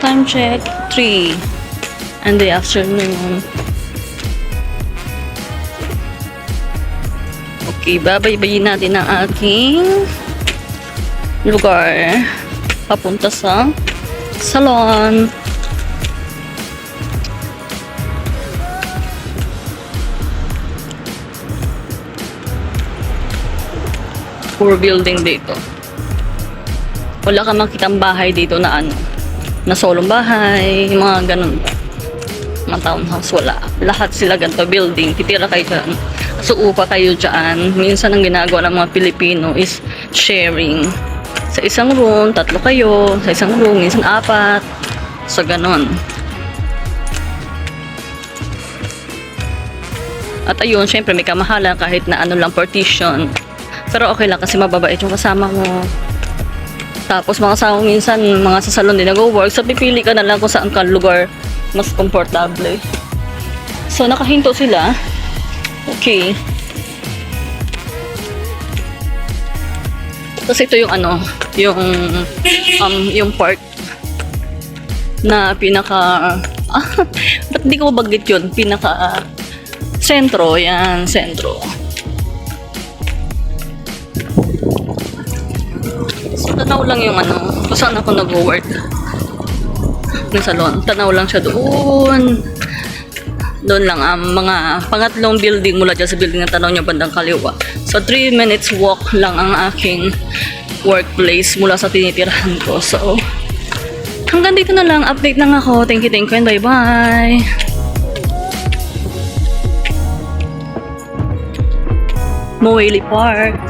Time check, 3. And the afternoon. Okay, babaybayin natin ang aking lugar. Papunta sa salon. Poor building dito. Wala ka makitang bahay dito na ano, na solong bahay, mga ganun. Mga townhouse, wala. Lahat sila ganito building, titira kayo dyan. So, upa kayo dyan. Minsan ang ginagawa ng mga Pilipino is sharing. Sa isang room, tatlo kayo. Sa isang room, minsan apat. So, ganon. At ayun, syempre may kamahalan kahit na ano lang partition. Pero okay lang kasi mababait yung kasama mo. Tapos mga kasama mo minsan, mga sa salon din nag-work. So pipili ka na lang kung saan ka lugar mas komportable. So nakahinto sila. Okay. Tapos ito yung ano, yung um yung part na pinaka ah, ba't di ko bagit yun? Pinaka sentro, yan, sentro. So, tanaw lang yung ano, kung saan ako nag-work ng salon. Tanaw lang siya doon. Doon lang, ang mga pangatlong building mula dyan sa building na tanaw niya bandang kaliwa. So, 3 minutes walk lang ang aking workplace mula sa tinitirahan ko. So, hanggang dito na lang. Update lang ako. Thank you, thank you, and bye-bye. Moeli Park.